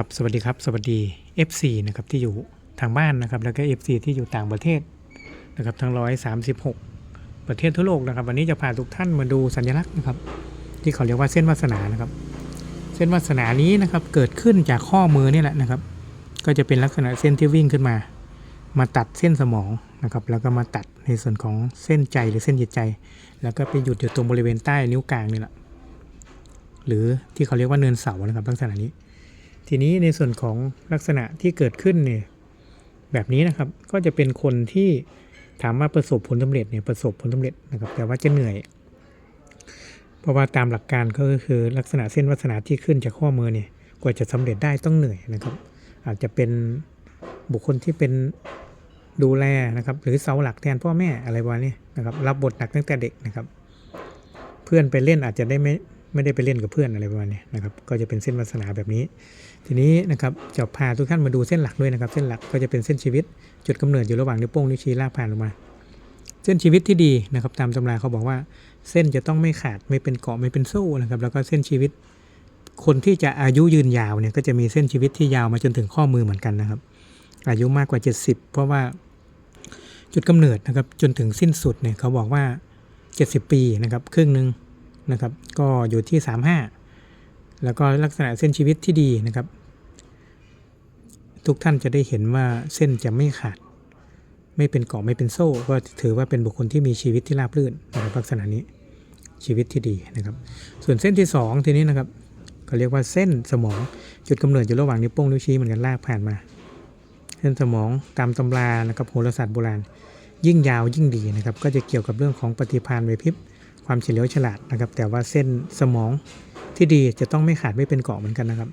ครับสวัสดีครับสวัสดี FC นะครับที่อยู่ทางบ้านนะครับแล้วก็ FC ที่อยู่ต่างประเทศนะครับทั้ง 136 ประเทศทั่วโลกนะครับ วันนี้จะพาทุกท่านมาดูสัญลักษณ์นะครับ ที่เขาเรียกว่าเส้นวาสนานะครับ เส้นวาสนานี้นะครับเกิดขึ้นจากข้อมือนี่แหละนะครับ ก็จะเป็นลักษณะเส้นที่วิ่งขึ้นมา มาตัดเส้นสมองนะครับ แล้วก็มาตัดในส่วนของเส้นใจหรือเส้นจิตใจ แล้วก็ไปหยุดอยู่ตรงบริเวณใต้นิ้วกลางนี่แหละหรือที่เขาเรียกว่าเนินเสานะครับลักษณะนี้ ทีนี้ในส่วนของลักษณะที่เกิดขึ้นเนี่ยแบบนี้นะครับก็จะเป็นคนที่ถามว่าประสบผลสำเร็จเนี่ยประสบผลสำเร็จนะครับ แต่ว่าจะเหนื่อย เพราะว่าตามหลักการก็คือลักษณะเส้นวัสนาที่ขึ้นจากข้อมือเนี่ยกว่าจะสำเร็จได้ต้องเหนื่อยนะครับ อาจจะเป็นบุคคลที่เป็นดูแลนะครับ หรือเสาหลักแทนพ่อแม่อะไรประมาณนี้นะครับ รับบทหนักตั้งแต่เด็กนะครับ เพื่อนไปเล่นอาจจะได้ไม่ ไม่ได้ไปเล่นกับเพื่อนอะไรประมาณนี้นะครับก็จะเป็นเส้นวาสนาแบบนี้ ทีนี้นะครับจะพาทุกท่านมาดูเส้นหลักด้วยนะครับ เส้นหลักก็จะเป็นเส้นชีวิต จุดกำเนิดอยู่ระหว่างนิ้วโป้งนิ้วชี้ลากผ่านลงมา เส้นชีวิตที่ดีนะครับ ตามตำราเขาบอกว่า เส้นจะต้องไม่ขาดไม่เป็นเกาะไม่เป็นโซ่นะครับ แล้วก็เส้นชีวิต คนที่จะอายุยืนยาวเนี่ยก็จะมีเส้นชีวิตที่ยาวมาจนถึงข้อมือเหมือนกันนะครับ อายุมากกว่า 70 เพราะว่าจุดกำเนิดนะครับจนถึงสิ้นสุดเนี่ยเขาบอกว่า 70 ปีนะครับครึ่งหนึ่ง นะครับ ก็อยู่ที่ 35 แล้วก็ลักษณะเส้นชีวิตที่ดีนะครับ ทุกท่านจะได้เห็นว่าเส้นจะไม่ขาด ไม่เป็นเกาะไม่เป็นโซ่ ก็ถือว่าเป็นบุคคลที่มีชีวิตที่ราบรื่นนะครับลักษณะนี้ชีวิตที่ดีนะครับ ส่วนเส้นที่สองทีนี้นะครับเขาเรียกว่าเส้นสมองจุดกำเนิดอยู่ระหว่างนิ้วโป้งนิ้วชี้เหมือนกันลากผ่านมา เส้นสมองตามตำรานะครับโหราศาสตร์โบราณ ยิ่งยาวยิ่งดีนะครับ ก็จะเกี่ยวกับเรื่องของปฏิภาณไหวพิบ ความเฉลียวฉลาดนะครับ แต่ว่าเส้นสมองที่ดีจะต้องไม่ขาดไม่เป็นเกาะเหมือนกันนะครับ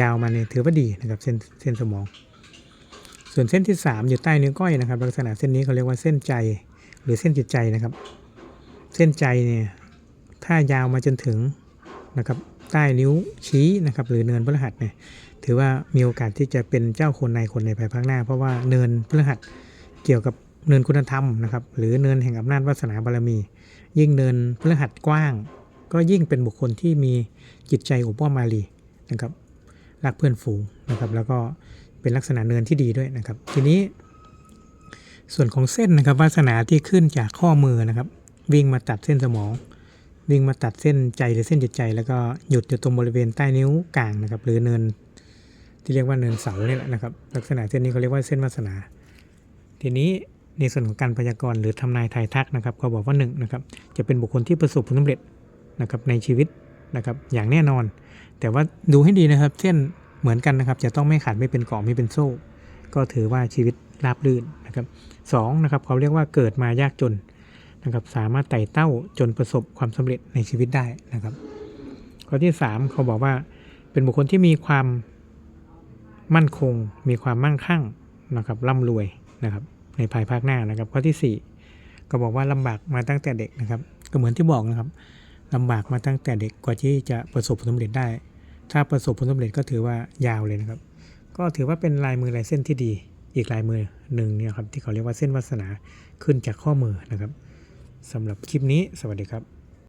ยาวมาเนี่ยถือว่าดีนะครับเส้นเส้นสมอง ส่วนเส้นที่ 3 อยู่ใต้นิ้วก้อยนะครับ ลักษณะเส้นนี้เขาเรียกว่าเส้นใจหรือเส้นจิตใจนะครับ เส้นใจเนี่ยถ้ายาวมาจนถึงนะครับใต้นิ้วชี้นะครับหรือเนินพฤหัสเนี่ยถือว่ามีโอกาสที่จะเป็นเจ้าคนในคนในภายภาคหน้า เพราะว่าเนินพฤหัสเกี่ยวกับเนินคุณธรรมนะครับหรือเนินแห่งอำนาจวาสนาบารมี ยิ่งเนินพฤหัสกว้าง ก็ยิ่งเป็นบุคคลที่มีจิตใจอบอ้อมมาลีนะครับรักเพื่อนฝูงนะครับ แล้วก็เป็นลักษณะเนินที่ดีด้วยนะครับ ทีนี้ ส่วนของเส้นนะครับวาสนาที่ขึ้นจากข้อมือนะครับ วิ่งมาตัดเส้นสมอง วิ่งมาตัดเส้นใจหรือเส้นจิตใจ แล้วก็หยุดอยู่ตรงบริเวณใต้นิ้วกลางนะครับ หรือเนินที่เรียกว่าเนินเสาเนี่ยแหละนะครับ ลักษณะเส้นนี้เขาเรียกว่าเส้นวาสนา ทีนี้ ในส่วนของการพยากรณ์หรือทำนายทายทักนะครับเขาบอกว่าหนึ่งนะครับจะเป็นบุคคลที่ประสบผลสำเร็จนะครับในชีวิตนะครับอย่างแน่นอน แต่ว่าดูให้ดีนะครับเส้นเหมือนกันนะครับ จะต้องไม่ขาดไม่เป็นเกาะไม่เป็นโซ่ ก็ถือว่าชีวิตราบรื่นนะครับสองนะครับเขาเรียกว่าเกิดมายากจนนะครับสามารถไต่เต้าจนประสบความสำเร็จในชีวิตได้นะครับ ข้อที่สามเขาบอกว่าเป็นบุคคลที่มีความมั่นคง มีความมั่งคั่งนะครับร่ำรวยนะครับ ในภายภาคหน้านะครับ ข้อที่สี่ก็บอกว่าลำบากมาตั้งแต่เด็กนะครับ ก็เหมือนที่บอกนะครับลำบากมาตั้งแต่เด็กกว่าที่จะประสบผลสำเร็จได้ ถ้าประสบผลสำเร็จก็ถือว่ายาวเลยนะครับ ก็ถือว่าเป็นลายมือลายเส้นที่ดี อีกลายมือหนึ่งเนี่ยครับที่เขาเรียกว่าเส้นวาสนาขึ้นจากข้อมือนะครับสำหรับคลิปนี้สวัสดีครับ